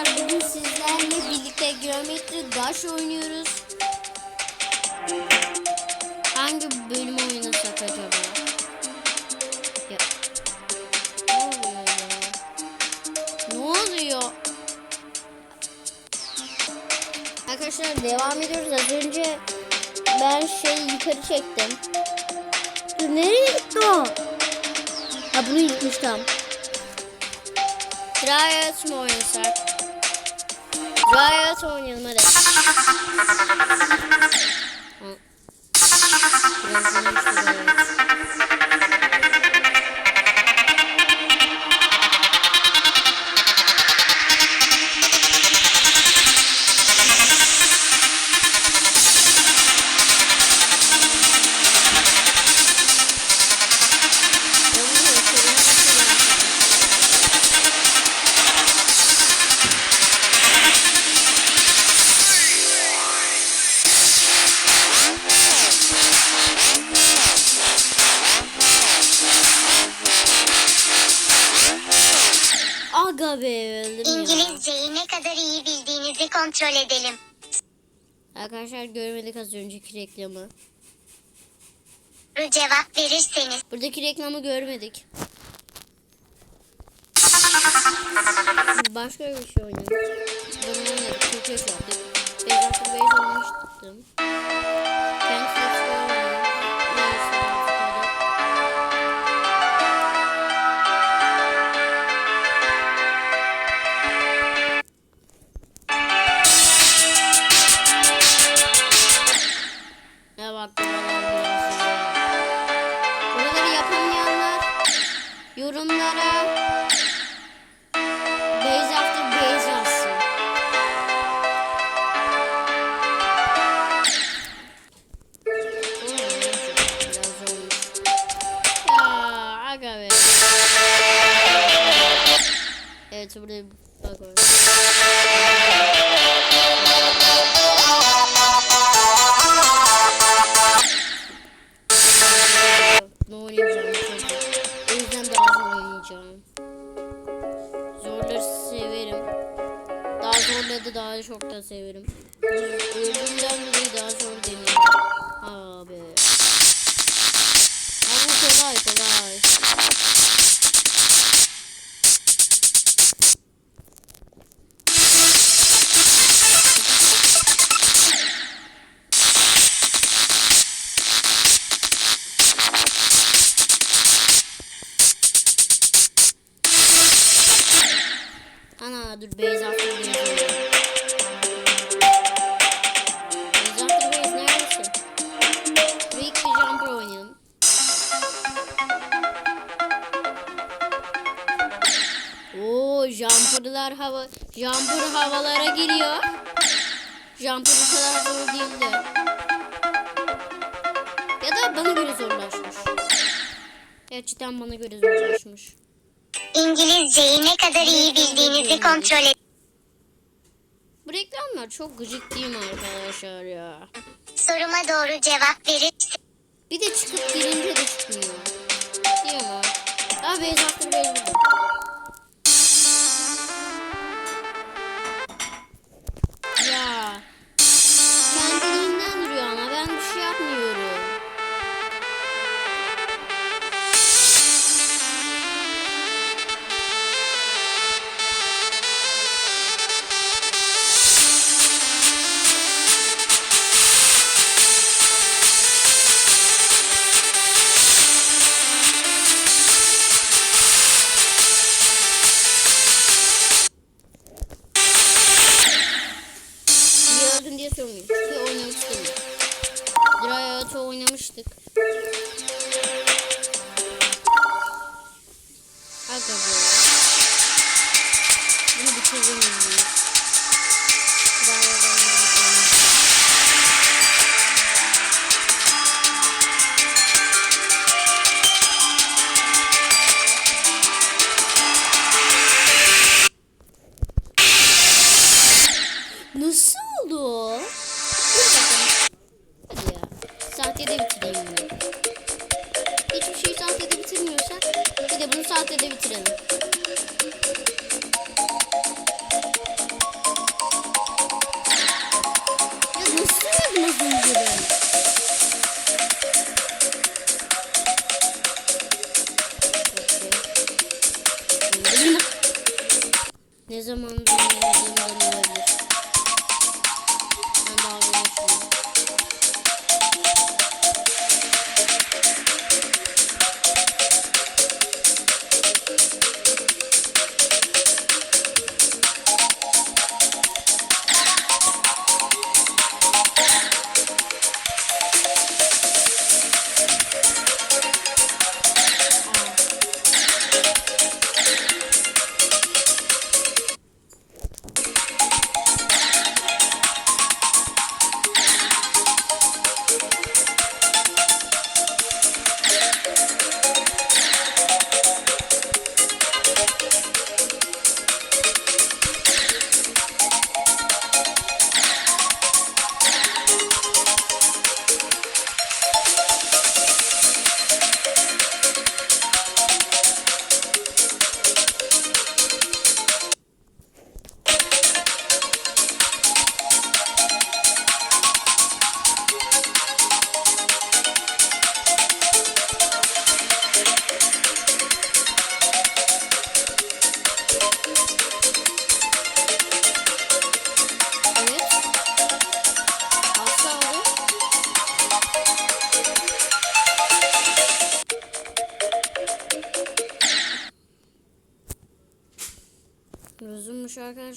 Arkadaşlar bugün sizlerle birlikte geometri daş oynuyoruz. Hangi bölüm oynasak acaba? Ya. Ne oluyor ya? Ne oluyor? Arkadaşlar devam ediyoruz. Az önce ben şey yukarı çektim. Nereye gitti o? Ha bunu yıkmış tam. Riot mu oynasak? Riot oynayalım hadi. Ha. Biraz Aga be öldüm ya. İngilizceyi ne kadar iyi bildiğinizi kontrol edelim. Arkadaşlar görmedik az önceki reklamı. Cevap verirseniz. Buradaki reklamı görmedik. Başka bir şey oynadık. Bunu oynadık. Çok yaş yaptık. Beyzatlı Beyz oynamıştım. Kendisi Evet burada bir bak var. Ne oynayacağım daha zor oynayacağım. Zorları severim. Daha zorları daha çok da severim. Öldüğümden dolayı daha zor deniyorum. Abi. Bu kolay kolay. Ana dur Jumper oynayalım. Oo jumperlar hava jumper havalara giriyor. Jumper bu kadar zor değildi. Ya da bana göre zorlaşmış. Gerçekten bana göre zorlaşmış. İngilizceyi ne kadar iyi bildiğinizi kontrol edin. Bu reklamlar çok gıcık değil mi arkadaşlar ya? Soruma doğru cevap verirseniz. Bir de çıkıp girince de çıkmıyor. Mi? Aa beyaz beyaz Sahtede bitireyim bunu. Hiçbir şeyi sahtede bitirmiyorsak bir de bunu sahtede bitirelim.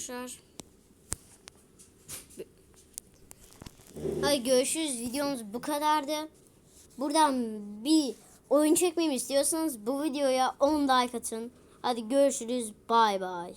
Arkadaşlar. Hadi görüşürüz. Videomuz bu kadardı. Buradan bir oyun çekmemi istiyorsanız bu videoya 10 like atın. Hadi görüşürüz. Bay bay.